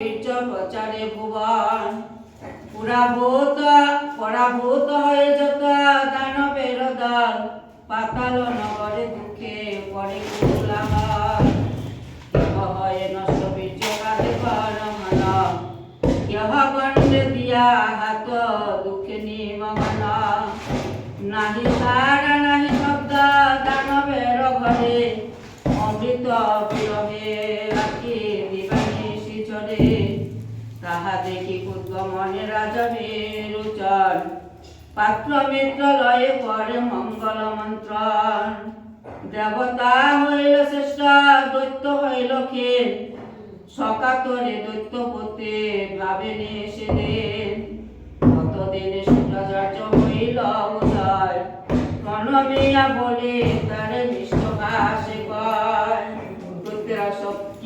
প্রচারে ভুবন। পুরাভূত, পরাভূত হয়ে যত দানবের দল, পাতাল নগরে দুঃখে পরে কেহ হয়ে নষ্ট বীর্য কাঁধে পরমন কেহ গণ্ডে দিয়া হাত দুঃখে নিমগন নাহি সারা নাহি শব্দ দানবের ঘরে, অমৃত চলে তাহা দেখি ক্ষুদ্র মনে রাজবে রুচন পাত্র মিত্র লয়ে মঙ্গল মন্ত্রণ। দেবতা হইল শ্রেষ্ঠ, দৈত্য হইল খেল সকাতরে দৈত্যপতি ভাবে এসে দেন কতদিনে শুক্রাচার্য হইল উদয়। প্রণমিয়া বলে তারে মিষ্ট